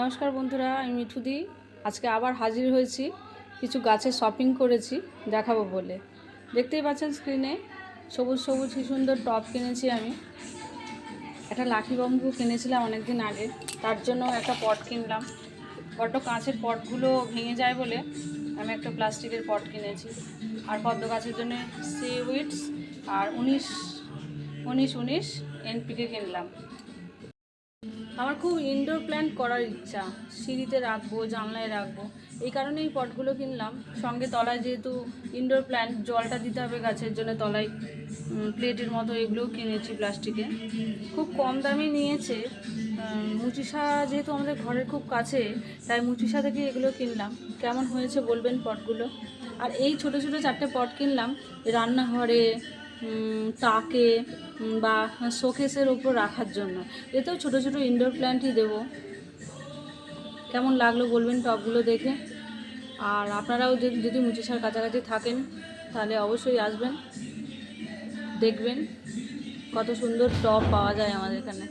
নমস্কার বন্ধুরা, আমি মিঠুদি আজকে আবার হাজির হয়েছি, কিছু গাছের শপিং করেছি, দেখাবো বলে। দেখতেই পাচ্ছেন স্ক্রিনে সবুজ সবুজ কি সুন্দর টপ কিনেছি আমি। একটা লাঠি বম্বু কিনেছিলাম অনেক দিন আগে, তার জন্য একটা পট কিনলাম। বড্ড কাঁচের পটগুলো ভেঙে যায় বলে আমি একটা প্লাস্টিকের পট কিনেছি। আর পদ্ম গাছের জন্য সি উইডস আর উনিশ উনিশ উনিশ এনপিকে কিনলাম। আমার খুব ইনডোর প্ল্যান্ট করার ইচ্ছা। সিঁড়িতে রাখব, জানলায় রাখব। এই কারণে এই পটগুলো কিনলাম। সঙ্গে তলায় যেহেতু ইনডোর প্ল্যান্ট জলটা দিতে হবে গাছের জন্য, তলায় প্লেটের মতো এগুলোও কিনেছি প্লাস্টিকে। খুব কম দামে নিয়েছে। মুচিসা যেহেতু আমাদের ঘরের খুব কাছে, তাই মুচিসা থেকে এগুলো কিনলাম। কেমন হয়েছে বলবেন পটগুলো? আর এই ছোট ছোট চারটে পট কিনলাম। রান্নাঘরে তাকে বা শোকেসের ওপর রাখার জন্য। এতেও ছোট ছোট ইনডোর প্ল্যান্টই দেব। কেমন লাগল বলবেন টপগুলো দেখে? আর আপনারাও যদি যদি মুচিসার কাছাকাছি থাকেন, তাহলে অবশ্যই আসবেন, দেখবেন কত সুন্দর টপ পাওয়া যায় আমাদের এখানে।